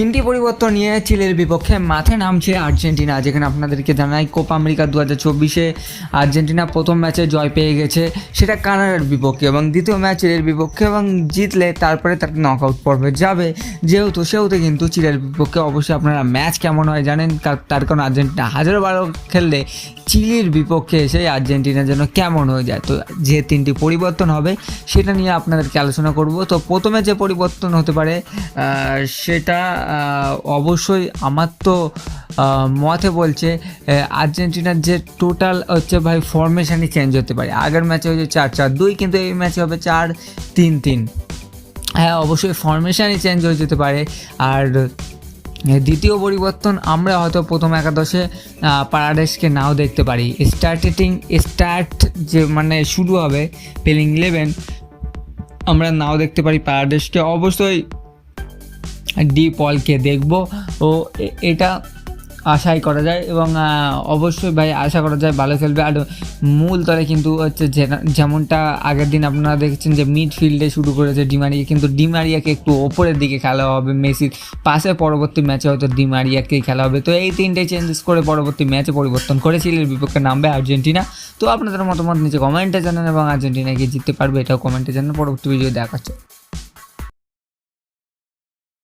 তিনটি পরিবর্তন নিয়ে চিলের বিপক্ষে মাঠে নামছে আর্জেন্টিনা, যেখানে আপনাদেরকে জানাই কোপা আমেরিকা দু হাজার চব্বিশে আর্জেন্টিনা প্রথম ম্যাচে জয় পেয়ে গেছে, সেটা কানাডার বিপক্ষে এবং দ্বিতীয় ম্যাচ চিলের বিপক্ষে এবং জিতলে তারপরে তার নক আউট পর্বে যাবে। যেহেতু, সেহেতু কিন্তু চিলের বিপক্ষে অবশ্যই আপনারা ম্যাচ কেমন হয় জানেন তার- কারণ আর্জেন্টিনা হাজারো বারো খেললে চিলির বিপক্ষে এসে আর্জেন্টিনা যেন কেমন হয়ে যায়। তো যে তিনটি পরিবর্তন হবে, সেটা নিয়ে আপনাদেরকে আলোচনা করব। তো প্রথমে যে পরিবর্তন হতে পারে সেটা অবশ্যই আমার তো মতে বলছে আর্জেন্টিনার যে টোটাল হচ্ছে ভাই ফরমেশনই চেঞ্জ হতে পারে। আগের ম্যাচে হচ্ছে চার চার দুই, কিন্তু এই ম্যাচে হবে চার তিন তিন। হ্যাঁ অবশ্যই ফরমেশনই চেঞ্জ হয়ে যেতে পারে। আর দ্বিতীয় পরিবর্তন আমরা হয়তো প্রথম একাদশে পারাডেসকে নাও দেখতে পারি। স্টার্টেটিং স্টার্ট যে মানে শুরু হবে পেলিং ইলেভেন আমরা নাও দেখতে পারি পারাডেসকে। অবশ্যই ডি পলকে দেখব। ও এটা আশাই করা যায় এবং অবশ্যই ভাই আশা করা যায় ভালো খেলবে। আর মূল দলে কিন্তু হচ্ছে যেমনটা আগের দিন আপনারা দেখেছেন যে মিডফিল্ডে শুরু করেছে ডিমারিয়া, কিন্তু ডিমারিয়াকে একটু ওপরের দিকে খেলা হবে মেসির পাশে পরবর্তী ম্যাচে হয়তো ডিমারিয়াকেই খেলা হবে। তো এই তিনটে চেঞ্জেস করে পরবর্তী ম্যাচে পরিবর্তন করে বিপক্ষে নামবে আর্জেন্টিনা। তো আপনাদের মতামত নিচে কমেন্টে জানান এবং আর্জেন্টিনা গিয়ে জিততে পারবে এটাও কমেন্টে জানান। পরবর্তী ভিডিও দেখাচ্ছে